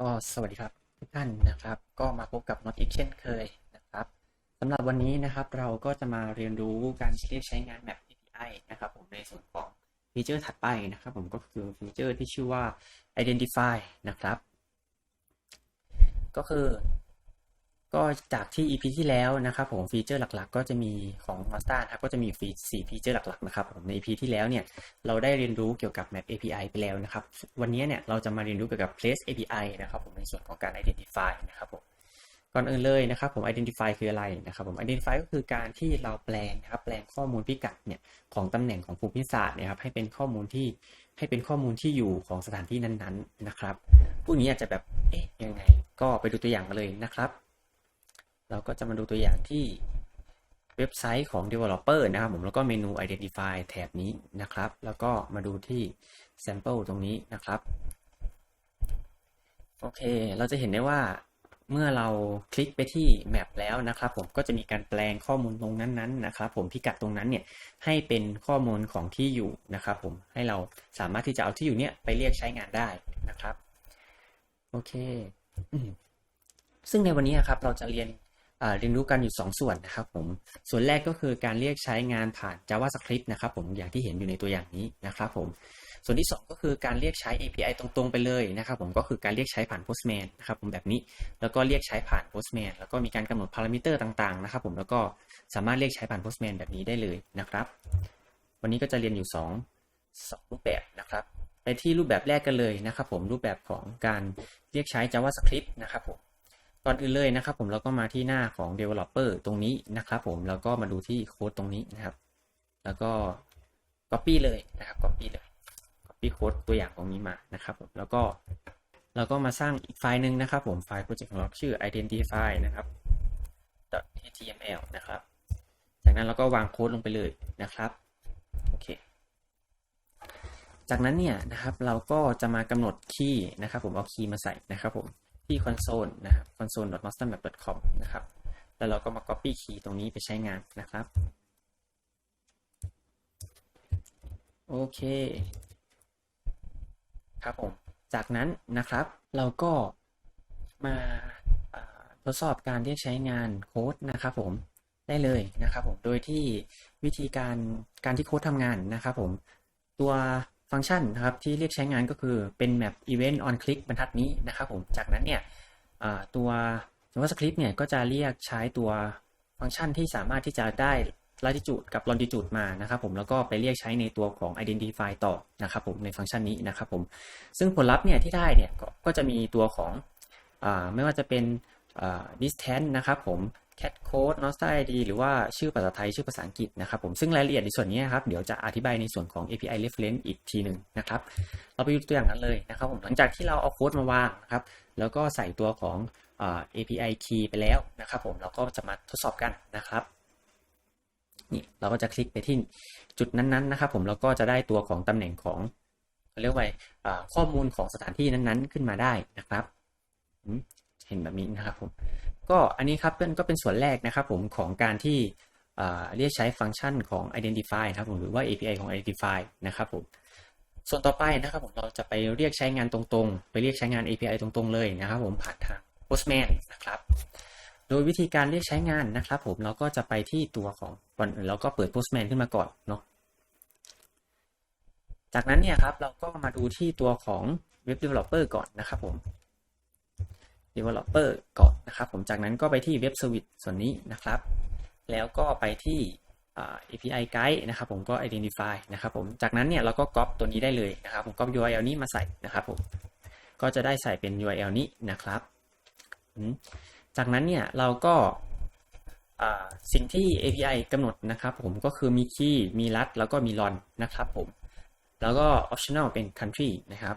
ก็สวัสดีครับทุกท่านนะครับ ก็มาพบกับน็อตอีกเช่นเคยนะครับสำหรับวันนี้นะครับเราก็จะมาเรียนรู้การเรียกใช้งาน Map API นะครับผมในส่วนของ ฟีเจอร์ถัดไปนะครับผมก็คือฟีเจอร์ที่ชื่อว่า Identify นะครับ ก็คือก็จากที่ EP ที่แล้วนะครับผมฟีเจอร์หลักๆ ก็จะมีของ Mazda นะครับก็จะมีฟีสี่ฟีเจอร์หลักๆนะครับผมใน EP ที่แล้วเนี่ยเราได้เรียนรู้เกี่ยวกับ Map API ไปแล้วนะครับ วันนี้เนี่ยเราจะมาเรียนรู้เกี่ยวกับ Place API นะครับผมในส่วนของการ Identify นะครับผม ก่อนอื่นเลยนะครับผม Identify คืออะไรนะครับผม Identify ก็คือการที่เราแปลงนะครับแปลงข้อมูลพิกัดเนี่ยของตำแหน่งของภูมิศาสตร์เนะครับให้เป็นข้อมูลที่ให้เป็นข้อมูลที่อยู่ของสถานที่นั้นๆนะครับพวกนี้อาจจะแบบเอ๊ะยังไงก็ไปดูตัวอย่างกันเลยนะครับ เราก็จะมาดูตัวอย่างที่เว็บไซต์ของ developer นะครับผมแล้วก็เมนู identify แถบนี้นะครับ แล้วก็มาดูที่ sample ตรงนี้นะครับโอเค เราจะเห็นได้ว่า เมื่อเราคลิกไปที่ map แล้วนะครับผมก็จะมีการแปลงข้อมูลตรงนั้นๆนะครับผมพิกัดตรงนั้นเนี่ยให้เป็นข้อมูลของที่อยู่นะครับผมให้เราสามารถที่จะเอาที่อยู่เนี่ยไปเรียกใช้งานได้นะครับโอเค ซึ่งในวันนี้ครับเราจะเรียนเรียนรู้กันอยู่ 2 ส่วนนะครับผม ส่วนแรกก็คือการเรียกใช้งานผ่าน JavaScript นะครับผม อย่างที่เห็นอยู่ในตัวอย่างนี้นะครับผม ส่วนที่ 2 ก็คือการเรียกใช้ API ตรงๆไปเลยนะครับผมก็คือการเรียกใช้ผ่าน Postman นะครับผมแบบนี้แล้วก็เรียกใช้ผ่าน Postman แล้วก็มีการกำหนดพารามิเตอร์ต่างๆนะครับผมแล้วก็สามารถเรียกใช้ผ่าน Postman แบบนี้ได้เลยนะครับ วันนี้ก็จะเรียนอยู่ 2 2 รูปแบบนะครับไปที่รูปแบบแรกกันเลยนะครับผมรูปแบบของการเรียกใช้ JavaScript นะครับผมก่อนอื่นเลยนะครับผมเราก็มาที่หน้าของ developer ตรงนี้นะครับผมแล้วก็มาดูที่โค้ดตรงนี้นะครับ แล้วก็ copy เลยนะครับ copy เลย copy โค้ดตัวอย่างตรงนี้มานะครับผมแล้วก็เราก็มาสร้างอีกไฟล์หนึ่งนะครับ ผมไฟล์โปรเจกต์ของเราชื่อ identify นะครับ .html นะครับ จากนั้นเราก็วางโค้ดลงไปเลยนะครับโอเคจากนั้นเนี่ยนะครับเราก็จะมากำหนดคีย์นะครับ ผมเอาคีย์มาใส่นะครับ ผมที่ console นะครับ console.mastermap.com นะครับแล้วเราก็มา copy คีย์ตรงนี้ไปใช้งานนะครับโอเค ครับผมจากนั้นนะครับเราก็มาทดสอบการเรียกใช้งานโค้ดนะครับผมได้เลยนะครับผมโดยที่วิธีการการที่โค้ดทำงานนะครับผมตัวฟังก์ชันนะครับที่เรียกใช้งานก็คือเป็น map event on click บรรทัดนี้นะครับผมจากนั้นเนี่ยตัว JavaScript เนี่ยก็จะเรียกใช้ตัวฟังก์ชันที่สามารถที่จะได้ latitude กับ longitude มานะครับผมแล้วก็ไปเรียกใช้ในตัวของ identify ต่อนะครับผมในฟังก์ชันนี้นะครับผมซึ่งผลลัพธ์เนี่ยที่ได้เนี่ยก็ก็จะมีตัวของอไม่ว่าจะเป็น distance นะครับผม cat code n o s t id หรือว่าชื่อภาษาไทยชื่อภาษาอังกฤษนะครับผมซึ่งรายละเอียดในส่วนนี้ครับเดี๋ยวจะอธิบายในส่วนของ API reference อีกทีหนึ่งนะครับ เราไปดูตัวอย่างนั้นเลยนะครับผมหลังจากที่เราเอาโค้ดมาวางนะครับแล้วก็ใส่ตัวของ API key ไปแล้วนะครับผมเราก็จะมาทดสอบกันนะครับ นี่เราก็จะคลิกไปที่จุดนั้นๆนะครับ ผมแล้วก็จะได้ตัวของตำแหน่งของเขาเรียกว่าข้อมูลของสถานที่นั้นๆ ขึ้นมาได้นะครับเห็นแบบนี้นะครับผมก็อันนี้ครับเป็นก็เป็นส่วนแรกนะครับผมของการที่เรียกใช้ฟังก์ชันของ identify นะครับผมหรือว่า API ของ identify นะครับผมส่วนต่อไปนะครับผมเราจะไปเรียกใช้งานตรงๆ ไปเรียกใช้งาน API ตรงๆเลยนะครับผมผ่านทาง Postman นะครับ โดยวิธีการเรียกใช้งานนะครับ ผมเราก็จะไปที่ตัวของก่อนอื่นเราก็เปิด Postman ขึ้นมาก่อนเนาะจากนั้นเนี่ยครับเราก็มาดูที่ตัวของ Web Developer ก่อนนะครับผม Developer ก่อนนะครับ ผมจากนั้นก็ไปที่ Web Service ส่วนนี้นะครับ แล้วก็ไปที่ API Guide นะครับ ผมก็ Identify นะครับ ผมจากนั้นเนี่ยเราก็ก๊อปตัวนี้ได้เลยนะครับ ผมก๊อป URL นี้มาใส่นะครับ ผมก็จะได้ใส่เป็น URL นี้นะครับ จากนั้นเนี่ยเราก็สิ่งที่ API กำหนดนะครับผมก็คือมี key มีรัดแล้วก็มี run นะครับผม แล้วก็ optional เป็น country นะครับ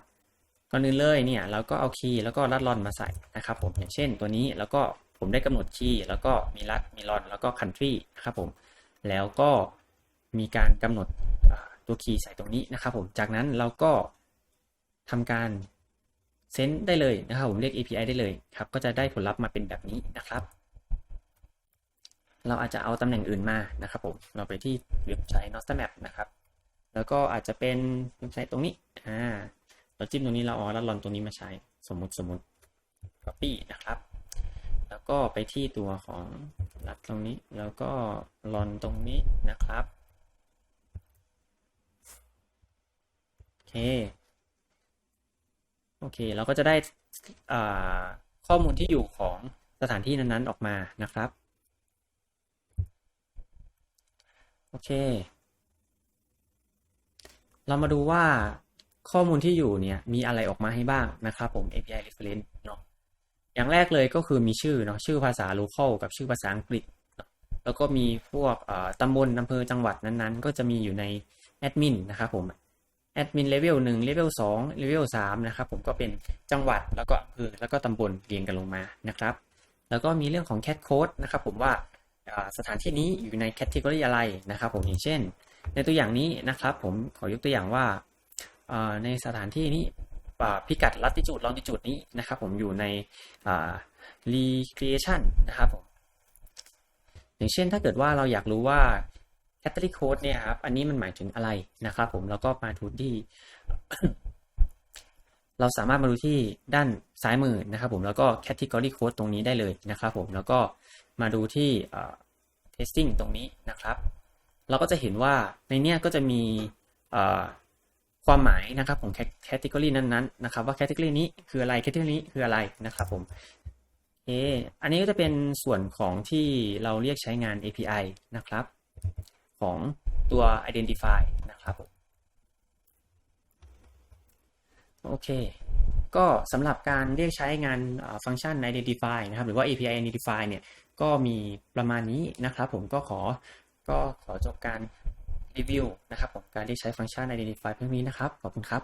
ก่อนอื่นเลยเนี่ยเราก็เอา key แล้วก็รัด run มาใส่นะครับผมอย่างเช่นตัวนี้แล้วก็ผมได้กำหนด key แล้วก็มีรัดมี run แล้วก็ country นะครับผมแล้วก็มีการกำหนดตัว key ใส่ตรงนี้นะครับผมจากนั้นเราก็ทำการ send ได้เลยนะครับผมเรียก API ได้เลยครับก็จะได้ผลลัพธ์มาเป็นแบบนี้นะครับ เราอาจจะเอาตำแหน่งอื่นมานะครับผมเราไปที่เว็บไซต์ n o s t a Map นะครับแล้วก็อาจจะเป็นเว็บไซต์ตรงนี้อ่าเราจิ้มตรงนี้เราอ๋อแล้วลอนตรงนี้มาใช้สมมุติสมมุติ copy นะครับ แล้วก็ไปที่ตัวของรัดตรงนี้ แล้วก็ลอนตรงนี้นะครับโอเค โอเค เราก็จะได้ข้อมูลที่อยู่ของสถานที่นั้นๆออกมานะครับ โอเค เรามาดูว่าข้อมูลที่อยู่เนี่ยมีอะไรออกมาให้บ้างนะครับผม API reference เนาะอย่างแรกเลยก็คือมีชื่อเนาะชื่อภาษา local กับชื่อภาษาอังกฤษ แล้วก็มีพวกตำบลอำเภอจังหวัดนั้นๆ ก็จะมีอยู่ในแอดมินนะครับผม แอดมินเลเวลหนึ่งเลเวลสองเลเวลสามนะครับผมก็เป็นจังหวัดแล้วก็อำเภอแล้วก็ตำบลเรียงกันลงมานะครับ แล้วก็มีเรื่องของ cat code นะครับผมว่าสถานที่นี้อยู่ในแคตต o r y อะไรนะครับผมอย่างเช่น ในตัวอย่างนี้นะครับผมขอยกตัวอย่างว่าในสถานที่นี้พิกัด latitude longitude นี้นะครับผมอยู่ใน recreation นะครับผมอย่างเช่นถ้าเกิดว่าเราอยากรู้ว่า category code เนี่ยครับ อันนี้มันหมายถึงอะไรนะครับผมแล้วก็มาดูที่ เราสามารถมาดูที่ด้านซ้ายมือนะครับผมแล้วก็ category code ตรงนี้ได้เลยนะครับผมแล้วก็มาดูที่เอ่อ testing ตรงนี้นะครับ เราก็จะเห็นว่าในเนี้ยก็จะมีความหมายนะครับของ category นั้นๆนะครับว่า category นี้คืออะไร category นี้คืออะไรนะครับผมเอออันนี้ก็จะเป็นส่วนของที่เราเรียกใช้งาน API นะครับ ของตัว identify นะครับผมโอเค ก็สำหรับการเรียกใช้งานฟังก์ชัน identify นะครับ หรือว่า API identify เนี่ย ก็มีประมาณนี้นะครับผมก็ขอก็ขอจบการรีวิวนะครับผมการเรียกใช้ฟังก์ชัน identify เพียงนี้นะครับ ขอบคุณครับ